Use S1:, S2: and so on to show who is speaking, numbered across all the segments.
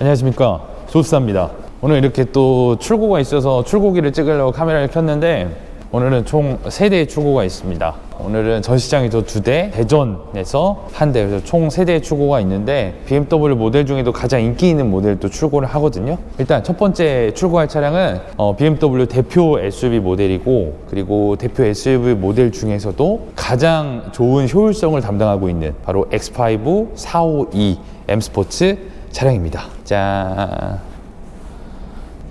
S1: 안녕하십니까. 조수사입니다. 오늘 이렇게 또 출고가 있어서 출고기를 찍으려고 카메라를 켰는데 오늘은 총 세대의 출고가 있습니다. 오늘은 전시장에서 두대 대전에서 한대 그래서 총 세대의 출고가 있는데 BMW 모델 중에도 가장 인기 있는 모델도 출고를 하거든요. 일단 첫 번째 출고할 차량은 어, BMW 대표 SUV 모델이고 그리고 대표 SUV 모델 중에서도 가장 좋은 효율성을 담당하고 있는 바로 X5 452 M 스포츠 차량입니다. 자,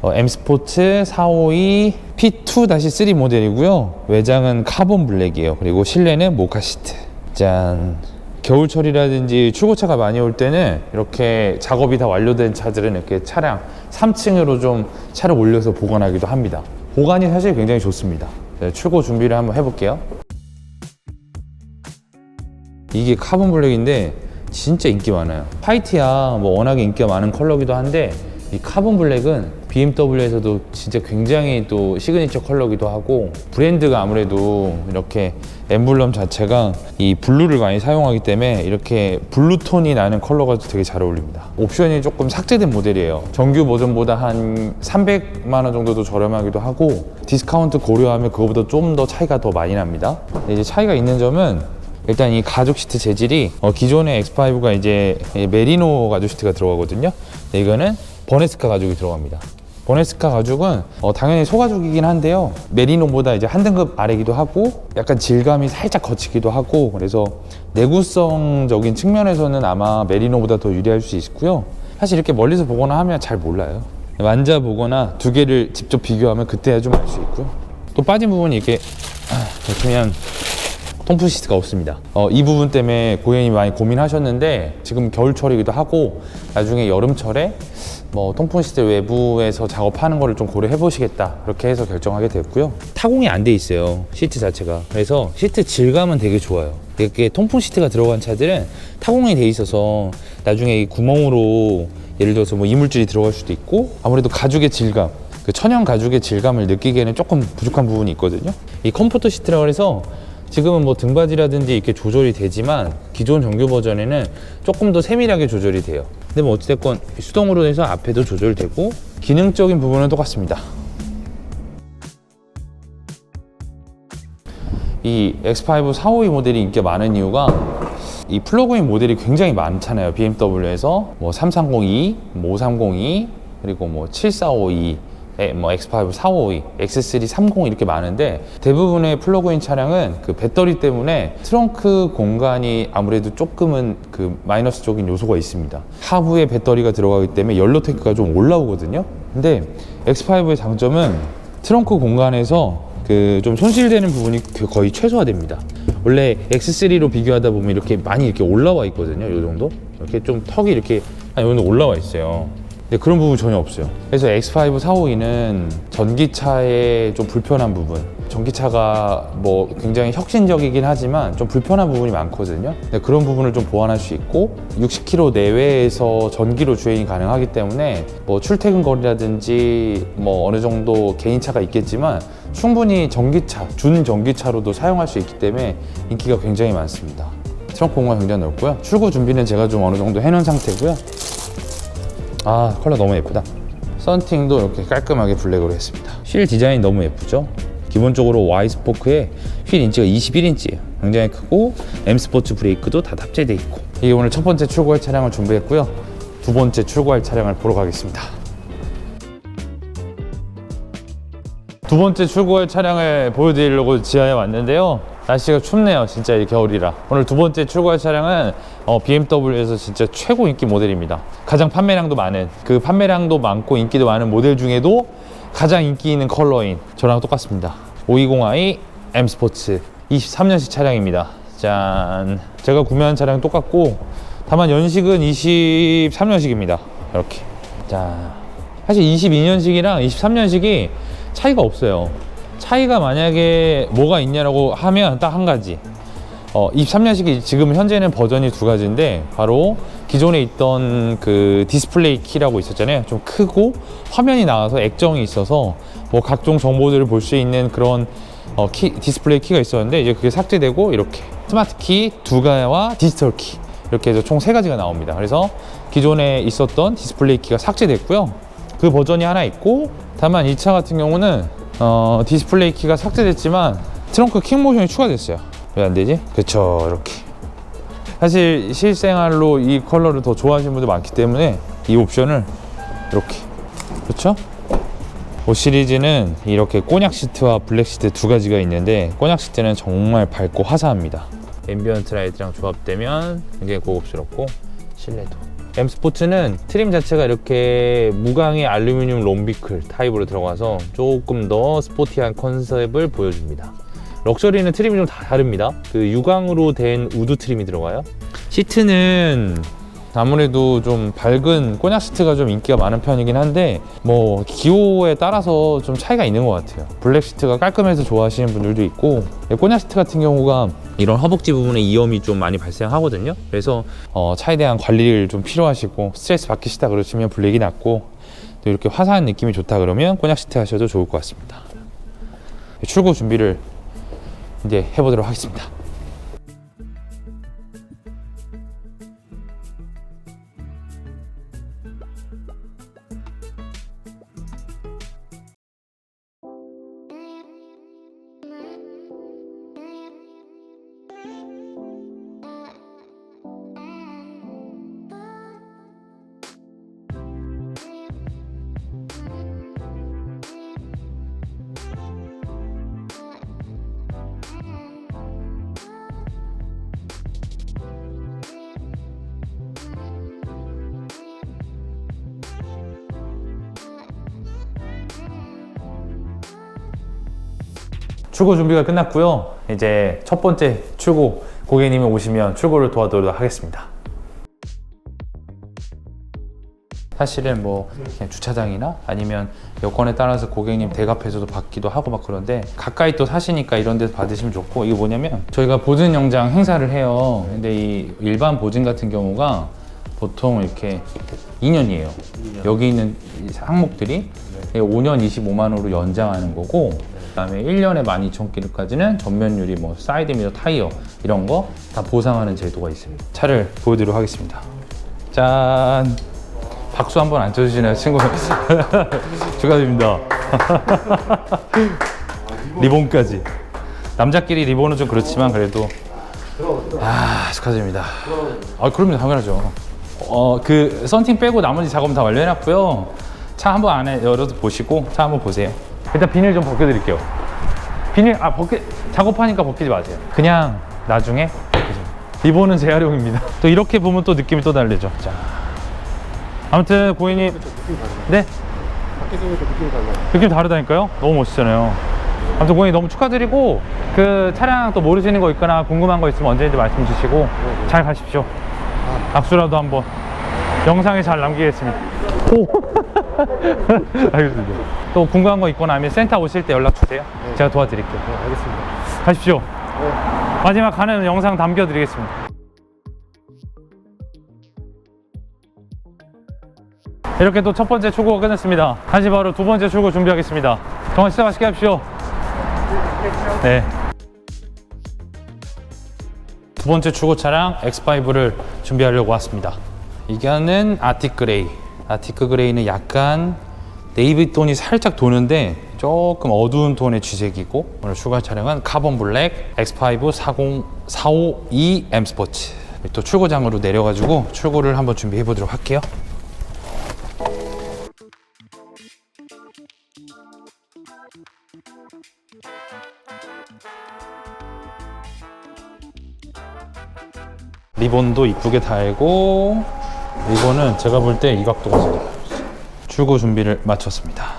S1: 어, M 스포츠 452 P2-3 모델이고요. 외장은 카본 블랙이에요. 그리고 실내는 모카 시트. 짠. 겨울철이라든지 출고차가 많이 올 때는 이렇게 작업이 다 완료된 차들은 이렇게 차량 3층으로 좀 차를 올려서 보관하기도 합니다. 보관이 사실 굉장히 좋습니다. 네, 출고 준비를 한번 해볼게요. 이게 카본 블랙인데 진짜 인기 많아요. 화이트야 뭐 워낙에 인기가 많은 컬러기도 한데 이 카본 블랙은 BMW에서도 진짜 굉장히 또 시그니처 컬러기도 하고 브랜드가 아무래도 이렇게 엠블럼 자체가 이 블루를 많이 사용하기 때문에 이렇게 블루톤이 나는 컬러가 되게 잘 어울립니다. 옵션이 조금 삭제된 모델이에요. 정규 버전보다 한 300만 원 정도 더 저렴하기도 하고 디스카운트 고려하면 그거보다 좀 더 차이가 더 많이 납니다. 이제 차이가 있는 점은 일단 이 가죽 시트 재질이 어, 기존의 X5가 이제 메리노 가죽 시트가 들어가거든요. 이거는 버네스카 가죽이 들어갑니다. 버네스카 가죽은 어, 당연히 소가죽이긴 한데요. 메리노보다 이제 한 등급 아래기도 하고 약간 질감이 살짝 거치기도 하고 그래서 내구성적인 측면에서는 아마 메리노보다 더 유리할 수 있고요. 사실 이렇게 멀리서 보거나 하면 잘 몰라요. 만져보거나 두 개를 직접 비교하면 그때야 좀 알 수 있고요. 또 빠진 부분이 이렇게 아, 보시면 통풍 시트가 없습니다. 어, 이 부분 때문에 고객님이 많이 고민하셨는데 지금 겨울철이기도 하고 나중에 여름철에 뭐 통풍 시트 외부에서 작업하는 거를 좀 고려해 보시겠다 그렇게 해서 결정하게 됐고요. 타공이 안 돼 있어요 시트 자체가 그래서 시트 질감은 되게 좋아요. 이렇게 통풍 시트가 들어간 차들은 타공이 돼 있어서 나중에 이 구멍으로 예를 들어서 뭐 이물질이 들어갈 수도 있고 아무래도 가죽의 질감 그 천연 가죽의 질감을 느끼기에는 조금 부족한 부분이 있거든요. 이 컴포트 시트라고 해서 지금은 뭐 등받이라든지 이렇게 조절이 되지만 기존 정규 버전에는 조금 더 세밀하게 조절이 돼요. 근데 뭐 어찌됐건 수동으로 해서 앞에도 조절되고 기능적인 부분은 똑같습니다. 이 X5 452 모델이 인기가 많은 이유가 이 플러그인 모델이 굉장히 많잖아요. BMW에서 뭐 3302, 뭐 5302, 그리고 뭐 7452, 에, 뭐 X5 452, X3 30 이렇게 많은데 대부분의 플러그인 차량은 그 배터리 때문에 트렁크 공간이 아무래도 조금은 그 마이너스적인 요소가 있습니다. 하부에 배터리가 들어가기 때문에 연료 테크가 좀 올라오거든요. 근데 X5의 장점은 트렁크 공간에서 그 좀 손실되는 부분이 그 거의 최소화됩니다. 원래 X3로 비교하다 보면 이렇게 많이 이렇게 올라와 있거든요. 이 정도 이렇게 좀 턱이 이렇게 한요 정도 올라와 있어요. 근데 그런 부분 전혀 없어요. 그래서 X5 452는 전기차의 좀 불편한 부분. 전기차가 뭐 굉장히 혁신적이긴 하지만 좀 불편한 부분이 많거든요. 근데 그런 부분을 좀 보완할 수 있고 60km 내외에서 전기로 주행이 가능하기 때문에 뭐 출퇴근 거리라든지 뭐 어느 정도 개인차가 있겠지만 충분히 전기차, 준 전기차로도 사용할 수 있기 때문에 인기가 굉장히 많습니다. 트렁크 공간 굉장히 넓고요. 출고 준비는 제가 좀 어느 정도 해놓은 상태고요. 아 컬러 너무 예쁘다 썬팅도 이렇게 깔끔하게 블랙으로 했습니다 휠 디자인 너무 예쁘죠 기본적으로 Y 스포크에 휠 인치가 21인치예요 굉장히 크고 M 스포츠 브레이크도 다 탑재되어 있고 이게 오늘 첫 번째 출고할 차량을 준비했고요 두 번째 출고할 차량을 보러 가겠습니다 두 번째 출고할 차량을 보여드리려고 지하에 왔는데요. 날씨가 춥네요. 진짜 이 겨울이라. 오늘 두 번째 출고할 차량은 어, BMW에서 진짜 최고 인기 모델입니다. 가장 판매량도 많은, 그 판매량도 많고 인기도 많은 모델 중에도 가장 인기 있는 컬러인 저랑 똑같습니다. 520i M 스포츠 23년식 차량입니다. 짠. 제가 구매한 차량 똑같고 다만 연식은 23년식입니다. 이렇게. 자. 사실 22년식이랑 23년식이 차이가 없어요. 차이가 만약에 뭐가 있냐라고 하면 딱 한 가지. 어, 23년식이 지금 현재는 버전이 두 가지인데 바로 기존에 있던 그 디스플레이 키라고 있었잖아요. 좀 크고 화면이 나와서 액정이 있어서 뭐 각종 정보들을 볼 수 있는 그런 어, 키, 디스플레이 키가 있었는데 이제 그게 삭제되고 이렇게 스마트 키두 개와 디지털 키 이렇게 해서 총 세 가지가 나옵니다. 그래서 기존에 있었던 디스플레이 키가 삭제됐고요. 그 버전이 하나 있고 다만 이 차 같은 경우는 어, 디스플레이 키가 삭제됐지만 트렁크 킥 모션이 추가됐어요. 왜 안 되지? 그쵸 이렇게. 사실 실생활로 이 컬러를 더 좋아하시는 분들 많기 때문에 이 옵션을 이렇게 그렇죠? 5 시리즈는 이렇게 꼬냑 시트와 블랙 시트 두 가지가 있는데 꼬냑 시트는 정말 밝고 화사합니다. 앰비언트 라이트랑 조합되면 굉장히 고급스럽고 실내도. M 스포츠는 트림 자체가 이렇게 무광의 알루미늄 롬비클 타입으로 들어가서 조금 더 스포티한 컨셉을 보여줍니다. 럭셔리는 트림이 좀다 다릅니다. 그 유광으로 된 우드 트림이 들어가요. 시트는 아무래도 좀 밝은 꼬냑 시트가 좀 인기가 많은 편이긴 한데 뭐 기호에 따라서 좀 차이가 있는 것 같아요 블랙 시트가 깔끔해서 좋아하시는 분들도 있고 꼬냑 시트 같은 경우가 이런 허벅지 부분에 이염이 좀 많이 발생하거든요 그래서 어, 차에 대한 관리를 좀 필요하시고 스트레스 받기시다 그러시면 블랙이 낫고 또 이렇게 화사한 느낌이 좋다 그러면 꼬냑 시트 하셔도 좋을 것 같습니다 출고 준비를 이제 해보도록 하겠습니다 출고 준비가 끝났고요. 이제 첫 번째 출고 고객님이 오시면 출고를 도와드리도록 하겠습니다. 사실은 뭐 그냥 주차장이나 아니면 여건에 따라서 고객님 대갑해서도 받기도 하고 막 그런데 가까이 또 사시니까 이런 데서 받으시면 좋고 이게 뭐냐면 저희가 보증 영장 행사를 해요. 근데 이 일반 보증 같은 경우가 보통 이렇게 2년이에요. 여기 있는 이 항목들이 5년 25만 원으로 연장하는 거고 그다음에 1년에 12,000km까지는 전면유리, 뭐 사이드 미러, 타이어 이런 거 다 보상하는 제도가 있습니다. 차를 보여드리도록 하겠습니다. 짠. 박수 한번 안 쳐주시나요, 친구? 축하드립니다. 리본까지. 남자끼리 리본은 좀 그렇지만 그래도 아 축하드립니다. 아 그럼요 당연하죠. 어그 썬팅 빼고 나머지 작업 다 완료해놨고요. 차 한번 안에 열어서 보시고 차 한번 보세요. 일단 비닐 좀 벗겨드릴게요. 비닐 아 벗겨 작업하니까 벗기지 마세요. 그냥 나중에 벗기세요. 리본은 재활용입니다. 또 이렇게 보면 또 느낌이 또 다르죠. 자 아무튼 고객님 네
S2: 밖에서 보니까 느낌이 달라요.
S1: 느낌 다르다니까요? 너무 멋있잖아요. 아무튼 고객님 너무 축하드리고 그 차량 또 모르시는 거 있거나 궁금한 거 있으면 언제든지 말씀 주시고 잘 가십시오. 악수라도 한번 영상에 잘 남기겠습니다. 오. 알겠습니다. 또 궁금한 거 있거나 아니면 센터 오실 때 연락 주세요. 제가 도와드릴게요.
S2: 네, 알겠습니다.
S1: 가십시오.
S2: 네.
S1: 마지막 가는 영상 담겨드리겠습니다. 이렇게 또 첫 번째 출고가 끝났습니다. 다시 바로 두 번째 출고 준비하겠습니다. 정원 시작 맛있게 하십시오. 네. 두 번째 출고 차량 X5를 준비하려고 왔습니다. 이거는 아티크 그레이. 아티크 그레이는 약간 네이비 톤이 살짝 도는데 조금 어두운 톤의 주색이고 오늘 출고할 차량은 카본 블랙 X5 40 452 M 스포츠. 또 출고장으로 내려가지고 출고를 한번 준비해 보도록 할게요. 리본도 이쁘게 달고 이거는 제가 볼 때 이 각도가 제일 예뻐요. 출고 준비를 마쳤습니다.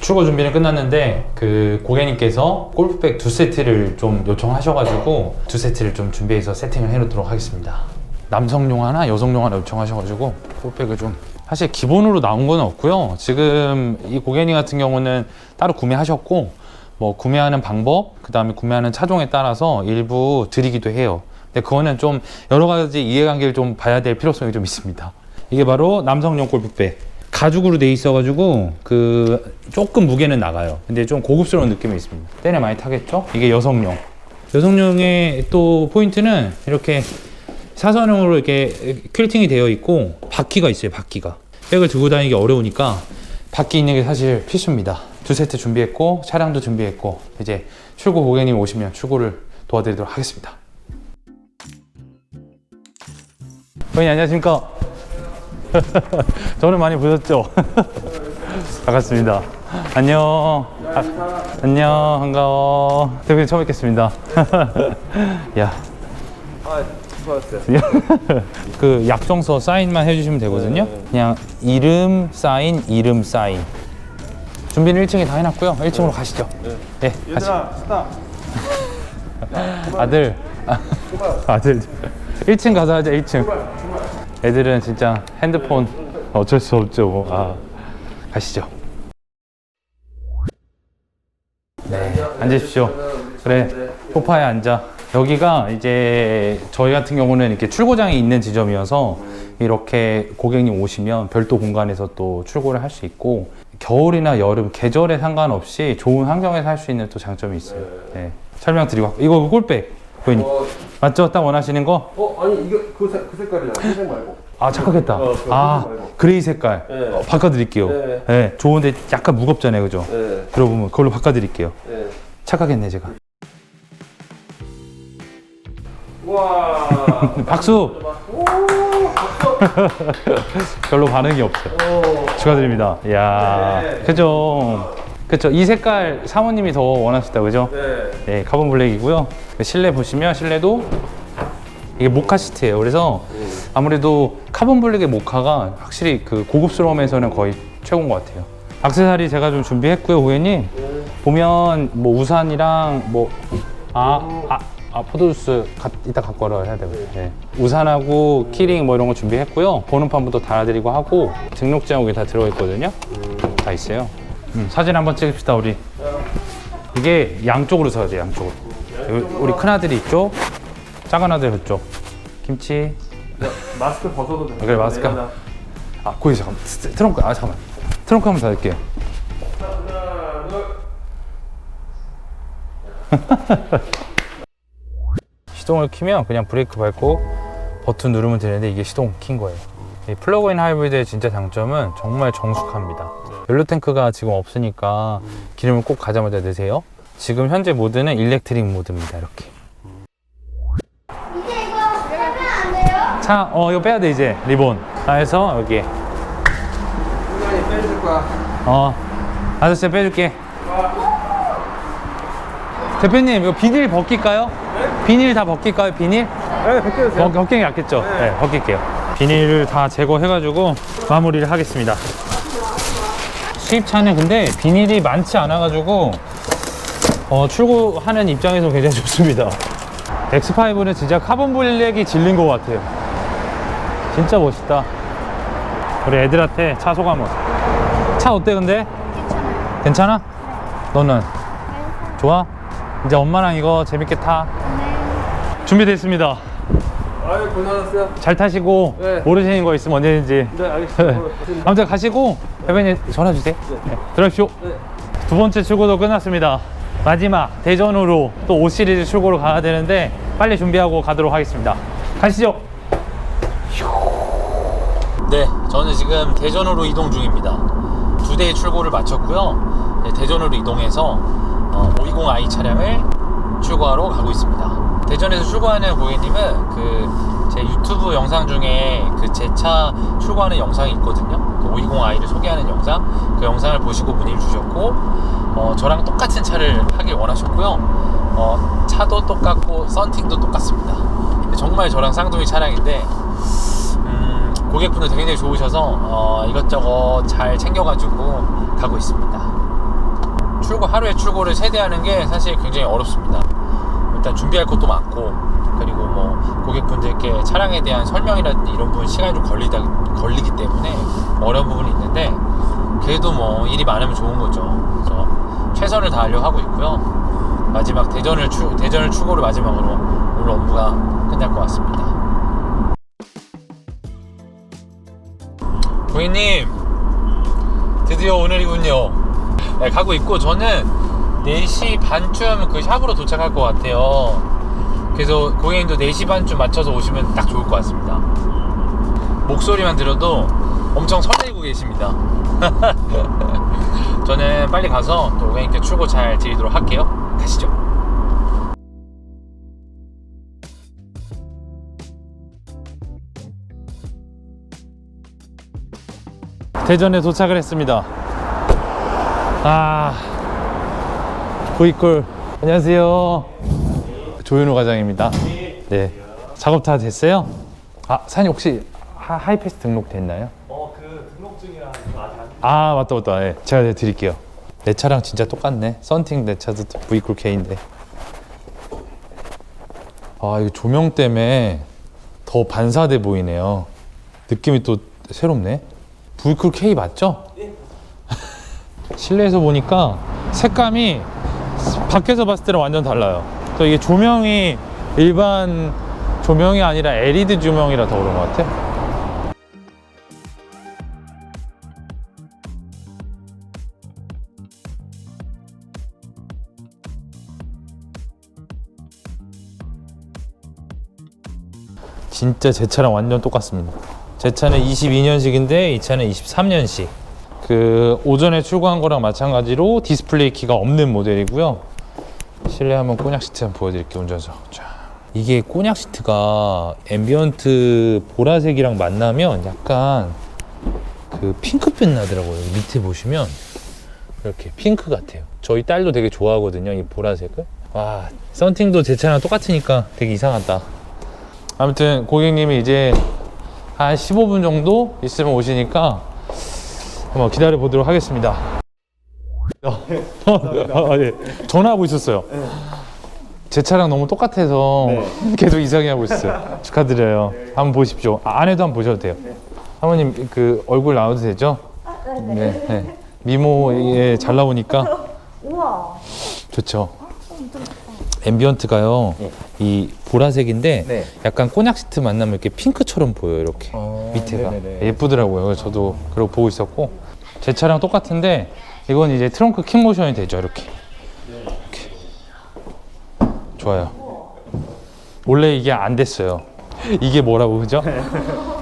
S1: 출고 준비는 끝났는데 그 고객님께서 골프백 두 세트를 좀 요청하셔가지고 두 세트를 좀 준비해서 세팅을 해놓도록 하겠습니다. 남성용 하나, 여성용 하나 요청하셔가지고 골프백을 좀 사실 기본으로 나온 건 없고요. 지금 이 고객님 같은 경우는 따로 구매하셨고 뭐 구매하는 방법, 그 다음에 구매하는 차종에 따라서 일부 드리기도 해요. 근데 그거는 좀 여러 가지 이해관계를 좀 봐야 될 필요성이 좀 있습니다. 이게 바로 남성용 골프백. 가죽으로 돼 있어가지고 그 조금 무게는 나가요. 근데 좀 고급스러운 느낌이 있습니다. 때는 많이 타겠죠? 이게 여성용. 여성용의 또 포인트는 이렇게 사선형으로 이렇게 퀼팅이 되어 있고 바퀴가 있어요. 바퀴가. 백을 들고 다니기 어려우니까 바퀴 있는 게 사실 필수입니다. 두 세트 준비했고 차량도 준비했고 이제 출고 고객님 오시면 출고를 도와드리도록 하겠습니다. 고객님 안녕하십니까? 저는 많이 보셨죠? 반갑습니다. 안녕. 아, 안녕. 반가워. 대표님 처음 뵙겠습니다. 야.
S2: 아, 수고하셨어요.
S1: 그 약정서 사인만 해주시면 되거든요. 그냥 이름 사인, 이름 사인. 준비는 1층에 다 해놨고요. 1층으로 가시죠. 네, 가시.
S2: 얘들아, 스탑.
S1: 아들, 아, 아들. 1층 가서 하자. 1층. 애들은 진짜 핸드폰 어쩔 수 없죠. 뭐. 아, 가시죠. 네, 앉으십시오. 그래, 소파에 앉아. 여기가 이제 저희 같은 경우는 이렇게 출고장이 있는 지점이어서 이렇게 고객님 오시면 별도 공간에서 또 출고를 할 수 있고 겨울이나 여름 계절에 상관없이 좋은 환경에서 할 수 있는 또 장점이 있어요. 네, 설명 드리고 갈게요. 이거 꿀백 고객님
S2: 어,
S1: 맞죠? 딱 원하시는 거?
S2: 어, 아니 이거 그, 색- 그 색깔이잖아. 흰색 말고.
S1: 아 착각했다.
S2: 어, 그거
S1: 아
S2: 말고.
S1: 그레이 색깔
S2: 네.
S1: 어, 바꿔드릴게요.
S2: 네.
S1: 네, 좋은데 약간 무겁잖아요, 그죠?
S2: 네,
S1: 들어보면 그걸로 바꿔드릴게요.
S2: 네.
S1: 착각했네 제가.
S2: 우와.
S1: 박수. 별로 반응이 없어요.
S2: 오.
S1: 축하드립니다. 이야,
S2: 네.
S1: 그죠? 그죠? 이 색깔 사모님이 더 원하셨다, 그죠?
S2: 네.
S1: 네, 카본 블랙이고요. 실내 보시면 실내도 이게 모카 시트예요. 그래서 아무래도 카본 블랙의 모카가 확실히 그 고급스러움에서는 거의 최고인 것 같아요. 악세사리 제가 좀 준비했고요, 고객님. 보면 뭐 우산이랑 뭐 아, 아, 아 포도주스 가, 이따 갖고 와라 해야 되거든요. 네. 우산하고 키링 뭐 이런 거 준비했고요. 번호판부터 달아드리고 하고 등록증하고 다 들어있거든요. 다 있어요. 음, 사진 한번 찍읍시다 우리. 이게 양쪽으로 서야 돼 양쪽으로. 여기 우리 큰 아들이 이쪽, 작은 아들 그쪽. 김치.
S2: 마스크 벗어도 돼.
S1: 그래, 마스크.
S2: 하나,
S1: 아 고기 잠깐 트렁크 아 잠깐 트렁크 한번 닫을게요.
S2: 둘.
S1: 시동을 키면 그냥 브레이크 밟고 버튼 누르면 되는데 이게 시동 킨 거예요. 이 플러그인 하이브리드의 진짜 장점은 정말 정숙합니다. 연료 탱크가 지금 없으니까 기름을 꼭 가자마자 넣으세요. 지금 현재 모드는 일렉트릭 모드입니다. 이렇게.
S3: 이제 이거 빼면 안 돼요?
S1: 차, 어, 이거 빼야 돼, 이제. 리본. 자, 해서 여기.
S2: 순간이 빼줄 거야.
S1: 어, 아저씨 빼줄게. 대표님, 이거 비닐 벗길까요? 비닐 다 벗길까요, 비닐?
S2: 네, 벗겨주세요.
S1: 벗, 벗기는 게 낫겠죠? 네.
S2: 네.
S1: 벗길게요. 비닐을 다 제거해가지고 마무리를 하겠습니다. 수입차는 근데 비닐이 많지 않아가지고 어, 출고하는 입장에서 굉장히 좋습니다. X5는 진짜 카본 블랙이 질린 것 같아요. 진짜 멋있다. 우리 애들한테 차 소감은? 차 어때 근데?
S3: 괜찮아?
S1: 너는? 좋아? 이제 엄마랑 이거 재밌게 타.
S3: 네.
S1: 준비됐습니다.
S2: 아유, 고생하셨어요.
S1: 잘 타시고
S2: 네.
S1: 모르시는 거 있으면 언제든지.
S2: 네, 알겠습니다.
S1: 아무튼 가시고 대표님 전화 주세요. 네. 들어가십시오.
S2: 네.
S1: 두 번째 출고도 끝났습니다. 마지막 대전으로 또 5 시리즈 출고로 가야 되는데 빨리 준비하고 가도록 하겠습니다. 가시죠. 네, 저는 지금 대전으로 이동 중입니다. 두 대의 출고를 마쳤고요. 네, 대전으로 이동해서 어, 520i 차량을 출고하러 가고 있습니다. 대전에서 출고하는 고객님은 그 제 유튜브 영상 중에 그 제 차 출고하는 영상이 있거든요. 그 520i를 소개하는 영상. 그 영상을 보시고 문의를 주셨고, 어, 저랑 똑같은 차를 하길 원하셨고요. 어, 차도 똑같고 썬팅도 똑같습니다. 정말 저랑 쌍둥이 차량인데 음, 고객분들 굉장히 좋으셔서 어, 이것저것 잘 챙겨가지고 가고 있습니다. 출고 하루에 출고를 세대하는 게 사실 굉장히 어렵습니다. 일단 준비할 것도 많고 그리고 뭐 고객분들께 차량에 대한 설명이라든지 이런 부분 시간이 좀 걸리다 걸리기 때문에 어려운 부분이 있는데 그래도 뭐 일이 많으면 좋은 거죠. 그래서 최선을 다하려고 하고 있고요. 마지막 대전을 추, 대전을 출고를 마지막으로 오늘 업무가 끝날 것 같습니다. 고객님, 드디어 오늘이군요. 네, 가고 있고 저는 4시 반쯤 그 샵으로 도착할 것 같아요. 그래서 고객님도 4시 반쯤 맞춰서 오시면 딱 좋을 것 같습니다. 목소리만 들어도 엄청 설레고 계십니다. 저는 빨리 가서 또 고객님께 출고 잘 드리도록 할게요. 가시죠. 대전에 도착을 했습니다. 아, 보이콜. 안녕하세요. 조윤호 과장입니다. 네. 작업 다 됐어요? 아, 사장님 혹시 하, 하이패스 등록 됐나요?
S4: 어, 그 등록증이랑 아직 안
S1: 아, 맞다, 맞다. 예. 제가 네, 드릴게요. 내 차랑 진짜 똑같네. 썬팅 내 차도 V쿨 K인데. 아, 이거 조명 때문에 더 반사돼 보이네요. 느낌이 또 새롭네. V쿨 K 맞죠? 실내에서 보니까 색감이 밖에서 봤을 때랑 완전 달라요. 또 이게 조명이 일반 조명이 아니라 LED 조명이라 더 그런 것 같아. 진짜 제 차랑 완전 똑같습니다. 제 차는 22년식인데 이 차는 23년식. 그 오전에 출고한 거랑 마찬가지로 디스플레이 키가 없는 모델이고요. 실내 한번 꼬냑 시트 한번 보여드릴게요 운전석. 자, 이게 꼬냑 시트가 앰비언트 보라색이랑 만나면 약간 그 핑크빛 나더라고요. 밑에 보시면 이렇게 핑크 같아요. 저희 딸도 되게 좋아하거든요. 이 보라색을. 와, 썬팅도 제 차랑 똑같으니까 되게 이상하다. 아무튼 고객님이 이제 한 15분 정도 있으면 오시니까 한번 기다려 보도록 하겠습니다. 어, 아, 예. 전화하고 있었어요. 제 차랑 너무 똑같아서 계속 이상해 하고 있어요. 축하드려요. 한번 보십시오. 아, 안에도 한번 보셔도 돼요. 사모님 그 얼굴 나와도 되죠? 네. 네. 미모에 잘 나오니까
S3: 우와.
S1: 좋죠. 앰비언트가요. 이 보라색인데
S4: 네.
S1: 약간 꼬냑 시트 만나면 이렇게 핑크처럼 보여요. 이렇게
S4: 어,
S1: 밑에가
S4: 네네네.
S1: 예쁘더라고요. 그래서 저도 그러고 보고 있었고 제 차랑 똑같은데 이건 이제 트렁크 킥 모션이 되죠. 이렇게. 이렇게. 좋아요. 원래 이게 안 됐어요. 이게 뭐라고 그죠?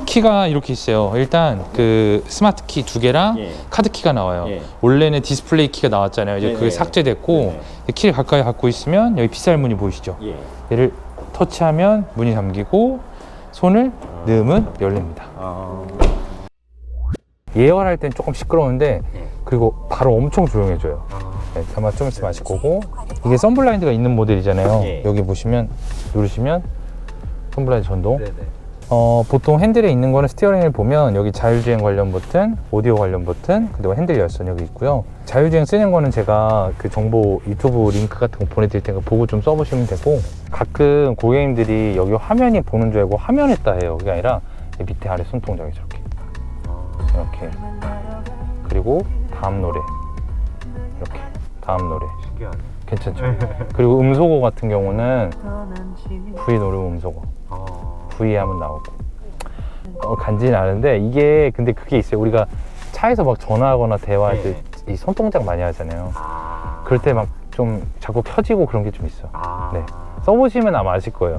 S1: 키가 이렇게 있어요. 일단 그 스마트 키 두 개랑
S4: 예.
S1: 카드 키가 나와요.
S4: 예.
S1: 원래는 디스플레이 키가 나왔잖아요. 이제 그게
S4: 네네.
S1: 삭제됐고
S4: 네네.
S1: 키를 가까이 갖고 있으면 여기 빗살 문이 보이시죠?
S4: 예.
S1: 얘를 터치하면 문이 잠기고 손을 넣으면 열립니다.
S4: 아,
S1: 예열할 땐 조금 시끄러운데 그리고 바로 엄청 조용해져요.
S4: 아.
S1: 네, 아마 좀 있으면 아실 거고 이게 선블라인드가 있는 모델이잖아요.
S4: 예.
S1: 여기 보시면 누르시면 선블라인드 전동.
S4: 네 네.
S1: 어, 보통 핸들에 있는 거는 스티어링을 보면 여기 자율주행 관련 버튼, 오디오 관련 버튼, 그리고 핸들 열선 여기 있고요. 자율주행 쓰는 거는 제가 그 정보 유튜브 링크 같은 거 보내드릴 테니까 보고 좀 써보시면 되고 가끔 고객님들이 여기 화면이 보는 줄 알고 화면에 따 해요. 그게 아니라 이 밑에 아래 손동작이 저렇게 이렇게. 그리고 다음 노래. 이렇게. 다음 노래.
S4: 신기하네.
S1: 괜찮죠? 그리고 음소거 같은 경우는 V 누르면 음소거.
S4: 아,
S1: V 하면 나오고. 어, 간지는 않은데 이게 근데 그게 있어요. 우리가 차에서 막 전화하거나 대화할 때이 손동작 많이 하잖아요.
S4: 아,
S1: 그럴 때 막 좀 자꾸 켜지고 그런 게 좀 있어.
S4: 아,
S1: 네. 써보시면 아마 아실 거예요.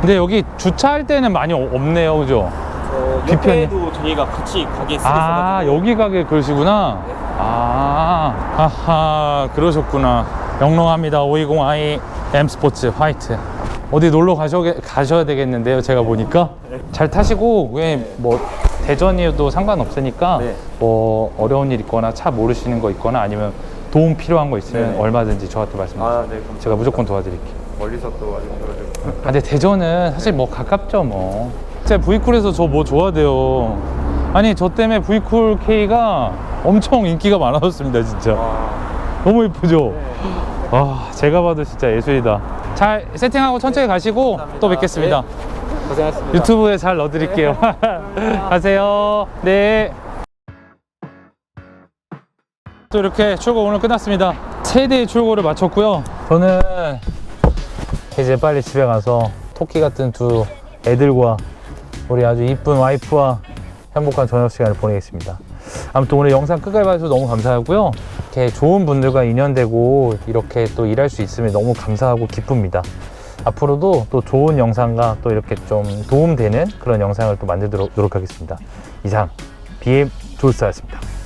S1: 근데 여기 주차할 때는 많이 어- 없네요. 그죠?
S4: 어,
S1: 뒤편에.
S4: 옆에도 저희가 같이 가게 쓰고
S1: 아
S4: 있어가지고.
S1: 여기 가게 그러시구나 아 하하 그러셨구나 영롱합니다 520i M 스포츠 화이트 어디 놀러 가셔, 가셔야 되겠는데요 제가 보니까 잘 타시고 왜 뭐 대전이어도 상관없으니까
S4: 네.
S1: 뭐 어려운 일 있거나 차 모르시는 거 있거나 아니면 도움 필요한 거 있으면
S4: 네.
S1: 얼마든지 저한테 말씀해 주세요
S4: 아, 네. 그럼
S1: 제가 무조건 도와드릴게요
S4: 멀리서 또 와주셔가지고.
S1: 아, 근데 대전은 사실 뭐 가깝죠 뭐. 진짜 V쿨에서 저뭐 좋아돼요. 아니 저 때문에 V쿨 K가 엄청 인기가 많아졌습니다 진짜.
S4: 와,
S1: 너무 이쁘죠?
S4: 네.
S1: 와 제가 봐도 진짜 예술이다. 잘 세팅하고 천천히 가시고 또 뵙겠습니다.
S4: 고생하셨습니다.
S1: 유튜브에 잘 넣어드릴게요. 가세요. 네. 또 이렇게 출고 오늘 끝났습니다. 세 대의 출고를 마쳤고요. 저는 이제 빨리 집에 가서 토끼 같은 두 애들과 우리 아주 이쁜 와이프와 행복한 저녁 시간을 보내겠습니다. 아무튼 오늘 영상 끝까지 봐주셔서 너무 감사하고요. 이렇게 좋은 분들과 인연되고 이렇게 또 일할 수 있으면 너무 감사하고 기쁩니다. 앞으로도 또 좋은 영상과 또 이렇게 좀 도움되는 그런 영상을 또 만들도록 노력하겠습니다. 이상 BM 조스타였습니다.